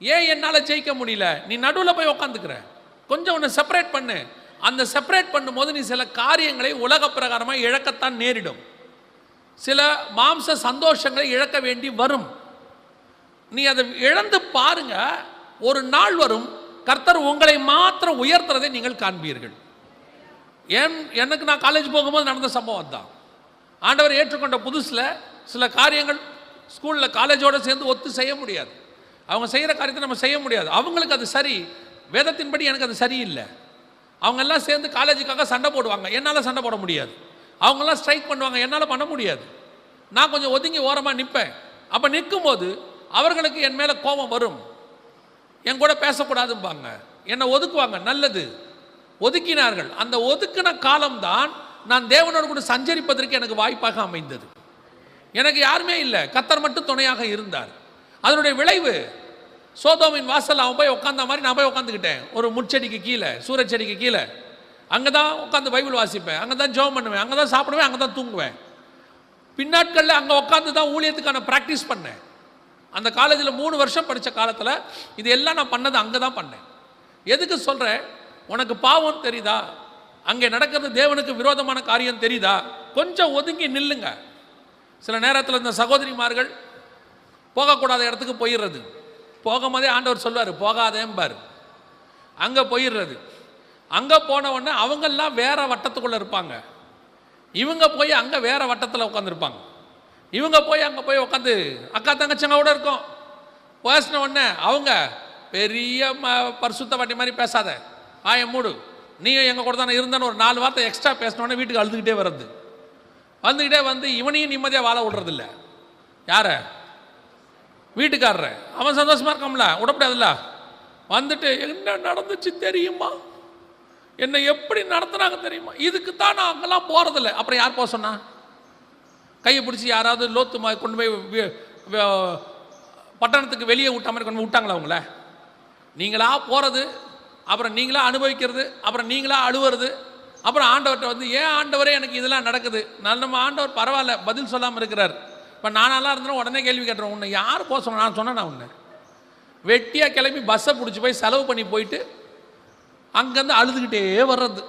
ஏன் என்னால் ஜெயிக்க முடியல? நீ நடுவில் போய் உக்காந்துக்கிற. கொஞ்சம் ஒன்று செப்பரேட் பண்ணு. அந்த செப்பரேட் பண்ணும்போது நீ சில காரியங்களை உலக பிரகாரமாக இழக்கத்தான் நேரிடும். சில மாம்ச சந்தோஷங்களை இழக்க வேண்டி வரும். நீ அதை இழந்து பாருங்க. ஒரு நாள் வரும். கர்த்தர் உங்களை மாத்திரம் உயர்த்துறதை நீங்கள் காண்பீர்கள். ஏன்? எனக்கு நான் காலேஜ் போகும்போது நடந்த சம்பவம் தான் ஆண்டவர் ஏற்றுக்கொண்ட புதுசில் சில காரியங்கள் ஸ்கூலில் காலேஜோடு சேர்ந்து ஒத்து செய்ய முடியாது. அவங்க செய்கிற காரியத்தை நம்ம செய்ய முடியாது. அவங்களுக்கு அது சரி. வேதத்தின்படி எனக்கு அது சரியில்லை. அவங்க எல்லாம் சேர்ந்து காலேஜுக்காக சண்டை போடுவாங்க. என்னால் சண்டை போட முடியாது. அவங்கெல்லாம் ஸ்ட்ரைக் பண்ணுவாங்க. என்னால் பண்ண முடியாது. நான் கொஞ்சம் ஒதுங்கி ஓரமாக நிற்பேன் அப்போ நிற்கும்போது அவர்களுக்கு என் மேலே கோபம் வரும். என் கூட பேசக்கூடாதும்பாங்க. என்னை ஒதுக்குவாங்க. நல்லது. ஒதுக்கினார்கள். அந்த ஒதுக்கின காலம்தான் நான் தேவனோடு கூட சஞ்சரிப்பதற்கு எனக்கு வாய்ப்பாக அமைந்தது. எனக்கு யாருமே இல்லை. கத்தர் மட்டும் துணையாக இருந்தார். அதனுடைய விளைவு சோதோமின் வாசல் அவன் போய் உட்காந்த மாதிரி நான் போய் உட்காந்துக்கிட்டேன் ஒரு முச்செடிக்கு கீழே சூரச்செடிக்கு கீழே. அங்கே தான் உட்காந்து பைபிள் வாசிப்பேன். அங்கே தான் ஜெபம் பண்ணுவேன். அங்கே தான் சாப்பிடுவேன் அங்கே தான் தூங்குவேன். பின்னாட்களில் அங்கே உட்காந்து தான் ஊழியத்துக்கான ப்ராக்டிஸ் பண்ணேன். அந்த காலேஜில் மூணு வருஷம் படித்த காலத்தில் இது எல்லாம் நான் பண்ணது அங்கே தான் பண்ணேன். எதுக்கு சொல்கிறேன் உனக்கு பாவம் தெரியுதா? அங்கே நடக்கிறது தேவனுக்கு விரோதமான காரியம் தெரியுதா? கொஞ்சம் ஒதுங்கி நில்லுங்க. சில நேரத்தில் இந்த சகோதரிமார்கள் போகக்கூடாத இடத்துக்கு போயிடுறது. போகும்போதே ஆண்டவர் சொல்வார் போகாதேம்பார். அங்கே போயிடுறது அங்கே போன உடனே அவங்கெல்லாம் வேற வட்டத்துக்குள்ளே இருப்பாங்க. இவங்க போய் அங்கே வேற வட்டத்தில் உட்காந்துருப்பாங்க இவங்க போய் அங்கே போய் உட்காந்து அக்கா தங்கச்சங்க கூட இருக்கும். பேசின உடனே அவங்க பெரிய ம பரிசுத்த வாட்டி மாதிரி பேசாத. ஆய மூடு. நீயும் எங்கள் கூட தானே இருந்தேன்னு ஒரு நாலு வார்த்தை எக்ஸ்ட்ரா பேசினோடனே வீட்டுக்கு அழுதுகிட்டே வர்றது. வந்துக்கிட்டே வந்து இவனையும் நிம்மதியாக வாழ விடுறதில்ல. யாரை? வீட்டுக்காரர். அவன் சந்தோஷமா இருக்கான்ல? விடக்கூடாதுல்ல வந்துட்டு என்ன நடந்துச்சு தெரியுமா? என்னை எப்படி நடத்துனாங்க தெரியுமா? இதுக்கு தான் நான் அங்கெல்லாம் போகிறதில்ல அப்புறம் யார் போக சொன்னா? கையை பிடிச்சி யாராவது லோத்து மா கொண்டு போய் பட்டணத்துக்கு வெளியே விட்ட மாதிரி கொண்டு போய் விட்டாங்களா அவங்கள நீங்களா போகிறது அப்புறம் நீங்களா அனுபவிக்கிறது அப்புறம் நீங்களா அழுவுறது அப்புறம் ஆண்டவர்கிட்ட வந்து ஏன் ஆண்டவரே எனக்கு இதெல்லாம் நடக்குது? நான் நம்ம ஆண்டவர் பரவாயில்ல பதில் சொல்லாமல் இருக்கிறார். இப்போ நானெல்லாம் இருந்தாலும் உடனே கேள்வி கேட்டுறேன் உன்னை யார் போக சொன்ன? நான் சொன்னேன் நான் உன்னை? வெட்டியாக கிளம்பி பஸ்ஸை பிடிச்சி போய் செலவு பண்ணி போயிட்டு அங்கேருந்து அழுதுகிட்டே வர்றது.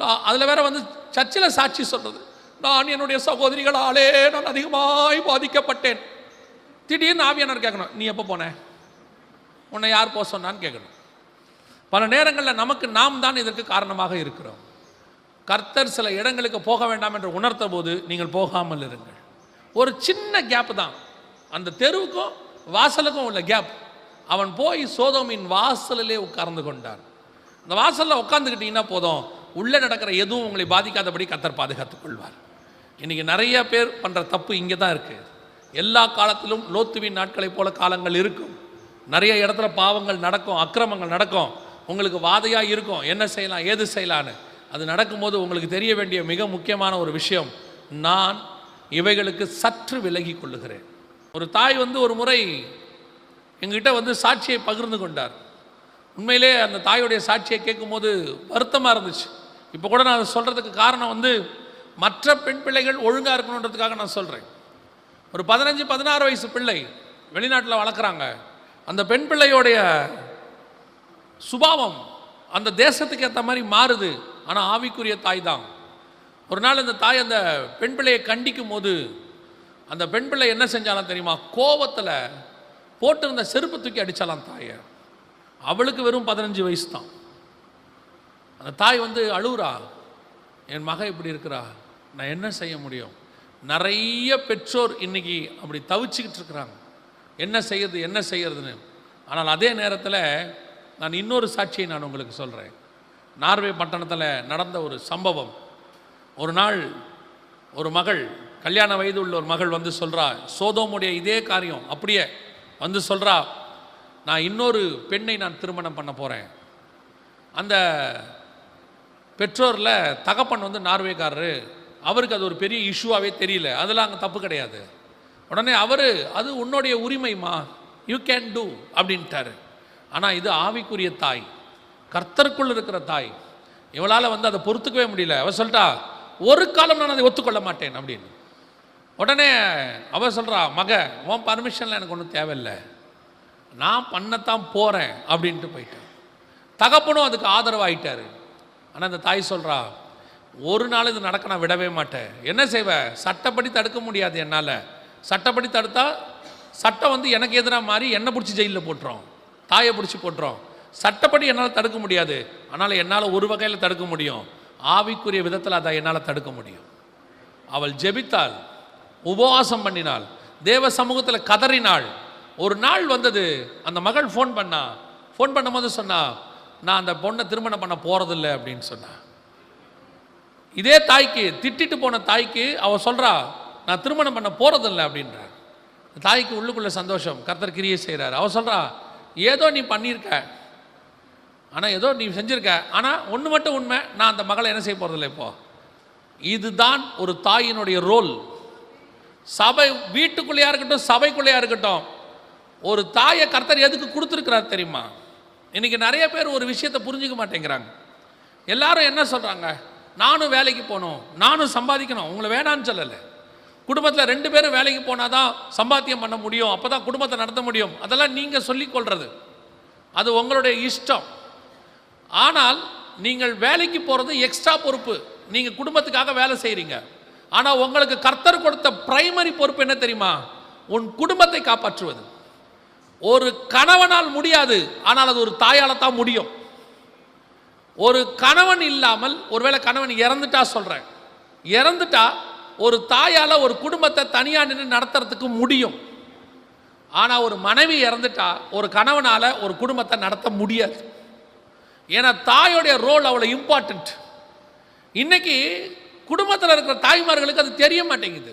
நான் அதில் வேற வந்து சர்ச்சில் சாட்சி சொல்கிறது நான் என்னுடைய சகோதரிகளாலே நான் அதிகமாய் பாதிக்கப்பட்டேன். திடீர்னு ஆவியானவர் கேட்கணும் நீ எப்போ போன? உன்னை யார் போக சொன்னான்னு கேட்கணும். பல நேரங்களில் நமக்கு நாம் தான் இதற்கு காரணமாக இருக்கிறோம். கர்த்தர் சில இடங்களுக்கு போக வேண்டாம் என்று உணர்த்த போது நீங்கள் போகாமல் இருங்கள். ஒரு சின்ன கேப் தான். அந்த தெருவுக்கும் வாசலுக்கும் உள்ள கேப் அவன் போய் சோதோமின் வாசலிலே உட்கார்ந்து கொண்டான். அந்த வாசலில் உட்காந்துக்கிட்டீங்கன்னா போதும். உள்ளே நடக்கிற எதுவும் உங்களை பாதிக்காதபடி கத்தர் பாதுகாத்துக் கொள்வார். இன்றைக்கி நிறைய பேர் பண்ணுற தப்பு இங்கே தான் இருக்குது எல்லா காலத்திலும் லோத்துவின் நாட்களைப் போல காலங்கள் இருக்கும். நிறைய இடத்துல பாவங்கள் நடக்கும் அக்கிரமங்கள் நடக்கும். உங்களுக்கு வாதையாக இருக்கும். என்ன செய்யலாம் ஏது செய்யலான்னு அது நடக்கும்போது உங்களுக்கு தெரிய வேண்டிய மிக முக்கியமான ஒரு விஷயம் நான் இவைகளுக்கு சற்று விலகி கொள்ளுகிறேன். ஒரு தாய் வந்து ஒரு முறை எங்கிட்ட வந்து சாட்சியை பகிர்ந்து கொண்டார். உண்மையிலே அந்த தாயுடைய சாட்சியை கேட்கும்போது வருத்தமாக இருந்துச்சு. இப்போ கூட நான் அதை சொல்கிறதுக்கு காரணம் வந்து மற்ற பெண் பிள்ளைகள் ஒழுங்காக இருக்கணுன்றதுக்காக நான் சொல்கிறேன் ஒரு பதினஞ்சு பதினாறு வயசு பிள்ளை வெளிநாட்டில் வளர்க்குறாங்க. அந்த பெண் பிள்ளையோடைய சுபாவம் அந்த தேசத்துக்கு ஏற்ற மாதிரி மாறுது. ஆனால் ஆவிக்குரிய தாய் தான். ஒரு நாள் அந்த தாய் அந்த பெண் பிள்ளையை கண்டிக்கும் போது அந்த பெண் பிள்ளை என்ன செஞ்சாலும் தெரியுமா? கோவத்தில் போட்டிருந்த செருப்பு தூக்கி அடித்தாலாம் தாயை. அவளுக்கு வெறும் பதினஞ்சு வயசு தான் அந்த தாய் வந்து அழுகுறா. என் மக இப்படி இருக்கிறா. நான் என்ன செய்ய முடியும்? நிறைய பெற்றோர் இன்னைக்கு அப்படி தவிச்சுக்கிட்டு இருக்கிறாங்க. என்ன செய்யறது என்ன செய்யறதுன்னு. ஆனால் அதே நேரத்தில் நான் இன்னொரு சாட்சியை நான் உங்களுக்கு சொல்கிறேன் நார்வே பட்டணத்தில் நடந்த ஒரு சம்பவம். ஒரு நாள் ஒரு மகள் கல்யாண வயது உள்ள ஒரு மகள் வந்து சொல்கிறா சோதோமுடைய இதே காரியம் அப்படியே வந்து சொல்கிறா நான் இன்னொரு பெண்ணை நான் திருமணம் பண்ண போகிறேன் அந்த பெற்றோரில் தகப்பன் வந்து நார்வேக்காரரு அவருக்கு அது ஒரு பெரிய இஷ்யூவாகவே தெரியல. அதெல்லாம் அங்கே தப்பு கிடையாது. உடனே அவர் அது உன்னுடைய உரிமைமா யூ கேன் டூ அப்படின்ட்டாரு. ஆனால் இது ஆவிக்குரிய தாய் கர்த்தருக்குள் இருக்கிற தாய். இவளால் வந்து அதை பொறுத்துக்கவே முடியல. அவ சொல்லிட்டா ஒரு காலம் நான் அதை ஒத்துக்கொள்ள மாட்டேன் அப்படின்னு. உடனே அவ சொல்கிறா மக உன் பர்மிஷனில் எனக்கு ஒன்றும் தேவையில்லை. நான் பண்ணத்தான் போகிறேன் அப்படின்ட்டு போயிட்டேன் தகப்பனும் அதுக்கு ஆதரவாயிட்டார். ஆனால் அந்த தாய் சொல்கிறா ஒரு நாள் இது நடக்க நான் விடவே மாட்டேன். என்ன செய்வேன் சட்டப்படி தடுக்க முடியாது என்னால். சட்டப்படி தடுத்தா சட்டம் வந்து எனக்கு எதிராக மாறி என்னை பிடிச்சி ஜெயிலில் போட்டுரும். தாயை பிடிச்சி போட்டுரும். சட்டப்படி என்னால் தடுக்க முடியாது. ஆனால் என்னால் ஒரு வகையில் தடுக்க முடியும். ஆவிக்குரிய விதத்தில் அதை என்னால் தடுக்க முடியும். அவள் ஜெபித்தாள் உபவாசம் பண்ணினாள் தேவ சமூகத்தில் கதறினாள். ஒரு நாள் வந்தது அந்த மகள் ஃபோன் பண்ணா ஃபோன் பண்ணும்போது சொன்னா நான் அந்த பொண்ணை திருமணம் பண்ண போகிறதில்ல அப்படின்னு சொன்னான் இதே தாய்க்கு திட்டிட்டு போன தாய்க்கு அவள் சொல்கிறா நான் திருமணம் பண்ண போகிறதில்ல அப்படின்றா. தாய்க்கு உள்ளுக்குள்ளே சந்தோஷம் கர்த்தர் கிரியை செய்கிறார் அவள் சொல்கிறா ஏதோ நீ பண்ணியிருக்க ஆனால் ஏதோ நீ செஞ்சுருக்க. ஆனால் ஒன்று மட்டும் உண்மை நான் அந்த மகளை என்ன செய்ய போகிறதில்ல இப்போ? இதுதான் ஒரு தாயினுடைய ரோல் சபை வீட்டுக்குள்ளேயா இருக்கட்டும் சபைக்குள்ளேயா இருக்கட்டும் ஒரு தாயை கர்த்தர் எதுக்கு கொடுத்துருக்கிறார் தெரியுமா? இன்றைக்கி நிறைய பேர் ஒரு விஷயத்தை புரிஞ்சுக்க மாட்டேங்கிறாங்க. எல்லாரும் என்ன சொல்கிறாங்க நானும் வேலைக்கு போகணும் நானும் சம்பாதிக்கணும் உங்களை வேணான்னு சொல்லலை. குடும்பத்தில் ரெண்டு பேரும் வேலைக்கு போனால் தான் சம்பாத்தியம் பண்ண முடியும் அப்போ தான் குடும்பத்தை நடத்த முடியும். அதெல்லாம் நீங்கள் சொல்லிக்கொள்கிறது அது உங்களுடைய இஷ்டம். ஆனால் நீங்கள் வேலைக்கு போகிறது எக்ஸ்ட்ரா பொறுப்பு. நீங்கள் குடும்பத்துக்காக வேலை செய்கிறீங்க ஆனால் உங்களுக்கு கர்த்தர் கொடுத்த பிரைமரி பொறுப்பு என்ன தெரியுமா? உன் குடும்பத்தை காப்பாற்றுவது. ஒரு கணவனால் முடியாது ஆனால் அது ஒரு தாயால் தான் முடியும். ஒரு கணவன் இல்லாமல் ஒருவேளை கணவன் இறந்துட்டா சொல்கிறேன் இறந்துட்டா ஒரு தாயால் ஒரு குடும்பத்தை தனியாக நின்று நடத்துறதுக்கு முடியும். ஆனால் ஒரு மனைவி இறந்துட்டா ஒரு கணவனால் ஒரு குடும்பத்தை நடத்த முடியாது. ஏன்னா தாயோடைய ரோல் அவ்வளோ இம்பார்ட்டண்ட் இன்னைக்கு குடும்பத்தில் இருக்கிற தாய்மார்களுக்கு அது தெரிய மாட்டேங்குது.